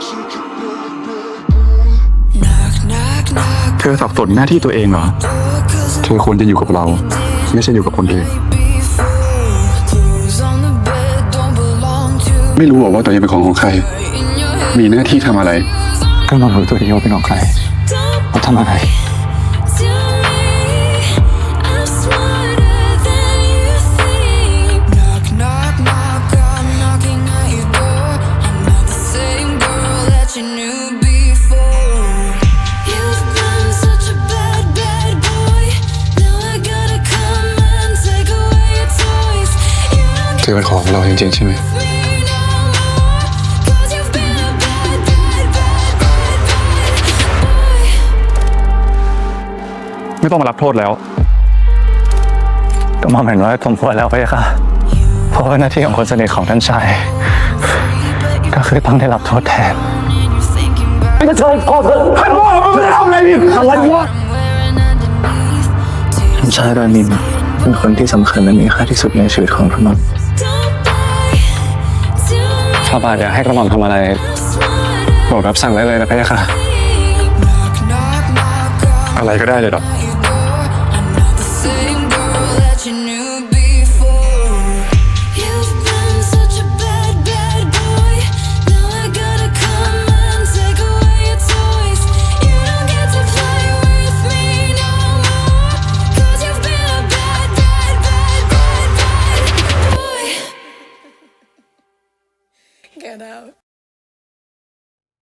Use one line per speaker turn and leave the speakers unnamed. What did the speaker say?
Knock, knock, knock.
เธอสับสนหน้าที่ตัวเองเหรอ
Cause
เธอควรจะอยู่กับเรา ไม่ใช่อยู่กับคนอื่น
before clothes on the bed don't belong to
ไม่รู้หรอกว่าตัวเองเป็นของของใคร
in your head.
มีหน้าที่ทำอะไร ก็ลองรู้ตัวเองว่าเป็นของใคร
Don't
เขาทำอะไร อเป็นของเราจริงๆใช่ไหม
give me no more. Cause you've been a bad, bad, bad, bad, bad boy.
ไม่ต้องมารับโทษแล้ว
ก็มองเห็นว่าสมควรแล้วไปค่ะ เพราะว่าหน้าที่ของคนสนิทของท่านชาย ก็คือต้องได้รับโทษแทน
ไม่ใช่พ่อเธอท่านพ่อมันไม่ทำอะไรผิดอะไรวะ
ท่านชายรานินเป็นคนที่สำคัญและมีค่าที่สุดในชีวิตของกระหม่อม ถ้าบาทอยากให้กระหม่อมทำอะไรโปรดรับสั่งได้เลยนะพะยะค่ะ
อะไรก็ได้เลยหรอก Get out.